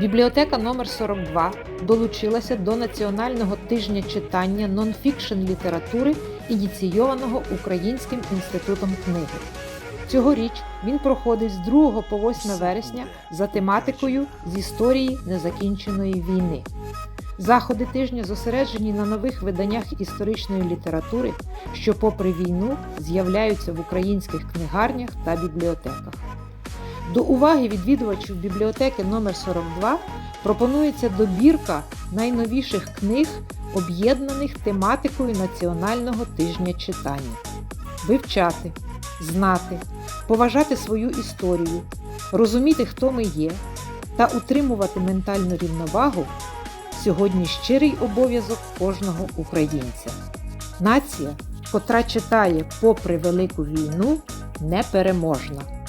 Бібліотека номер 42 долучилася до Національного тижня читання нонфікшн літератури, ініційованого Українським інститутом книги. Цьогоріч він проходить з 2 по 8 вересня за тематикою з історії незакінченої війни. Заходи тижня зосереджені на нових виданнях історичної літератури, що, попри війну, з'являються в українських книгарнях та бібліотеках. До уваги відвідувачів бібліотеки номер 42 пропонується добірка найновіших книг, об'єднаних тематикою Національного тижня читання. Вивчати, знати, поважати свою історію, розуміти, хто ми є, та утримувати ментальну рівновагу сьогодні щирий обов'язок кожного українця. Нація, котра читає попри велику війну, непереможна.